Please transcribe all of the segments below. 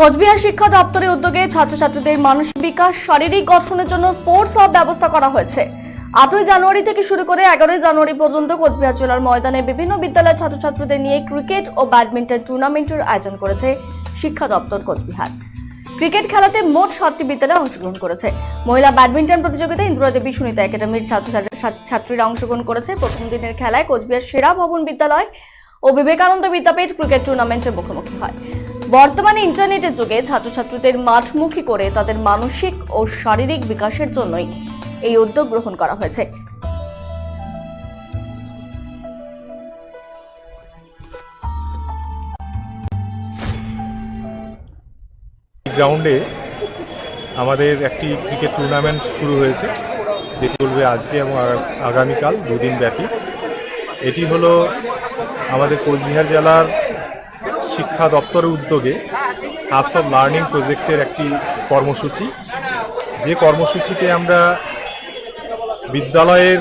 কোচবিহার শিক্ষা দপ্তরের উদ্যোগে ছাত্রছাত্রীদের মানসিক বিকাশ, শারীরিক গঠনের জন্য স্পোর্টস হাব ব্যবস্থা করা হয়েছে। আটই জানুয়ারি থেকে শুরু করে এগারোই জানুয়ারি পর্যন্ত কোচবিহার জেলার ময়দানে বিভিন্ন বিদ্যালয়ের ছাত্রছাত্রীদের নিয়ে ক্রিকেট ও ব্যাডমিন্টন টুর্নামেন্টের আয়োজন করেছে শিক্ষা দপ্তর কোচবিহার। ক্রিকেট খেলাতে মোট সাতটি বিদ্যালয় অংশগ্রহণ করেছে। মহিলা ব্যাডমিন্টন প্রতিযোগিতায় ইন্দ্রা দেবী, সুনিতা একাডেমির ছাত্রীরা অংশগ্রহণ করেছে। প্রথম দিনের খেলায় কোচবিহার সেরা ভবন বিদ্যালয় ও বিবেকানন্দ বিদ্যাপীঠ ক্রিকেট টুর্নামেন্টের মুখোমুখি হয়। বর্তমানে ইন্টারনেটের যুগে ছাত্রছাত্রীদের মাঠমুখী করে তাদের মানসিক ও শারীরিক বিকাশের জন্যই এই উদ্যোগ গ্রহণ করা হয়েছে। গ্রাউন্ডে আমাদের একটি ক্রিকেট টুর্নামেন্ট শুরু হয়েছে, যেটি চলবে আজকে এবং আগামীকাল দুদিন ব্যাপী। এটি হলো আমাদের কোচবিহার জেলার শিক্ষা দপ্তরের উদ্যোগে হাবস অফ লার্নিং প্রজেক্টের একটি কর্মসূচি। যে কর্মসূচিতে আমরা বিদ্যালয়ের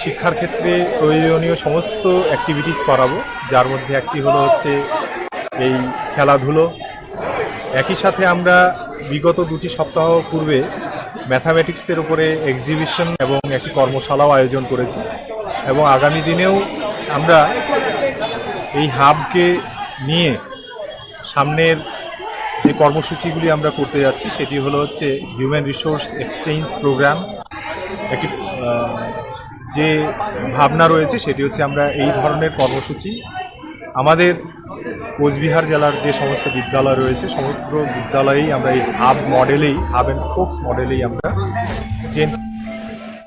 শিক্ষার ক্ষেত্রে প্রয়োজনীয় সমস্ত অ্যাক্টিভিটিস করাবো, যার মধ্যে একটি হলো হচ্ছে এই খেলাধুলো। একই সাথে আমরা বিগত দুটি সপ্তাহ পূর্বে ম্যাথামেটিক্সের উপরে এক্সিবিশন এবং একটি কর্মশালাও আয়োজন করেছি এবং আগামী দিনেও আমরা এই হাবকে নিয়ে সামনের যে কর্মসূচিগুলি আমরা করতে যাচ্ছি, সেটি হলো হচ্ছে হিউম্যান রিসোর্স এক্সচেঞ্জ প্রোগ্রাম একটি যে ভাবনা রয়েছে, সেটি হচ্ছে আমরা এই ধরনের কর্মসূচি আমাদের কোচবিহার জেলার যে সমস্ত বিদ্যালয় রয়েছে, সমগ্র বিদ্যালয়েই আমরা এই হাব মডেলেই হাব অ্যান্ড স্পোক্স মডেলেই আমরা চেন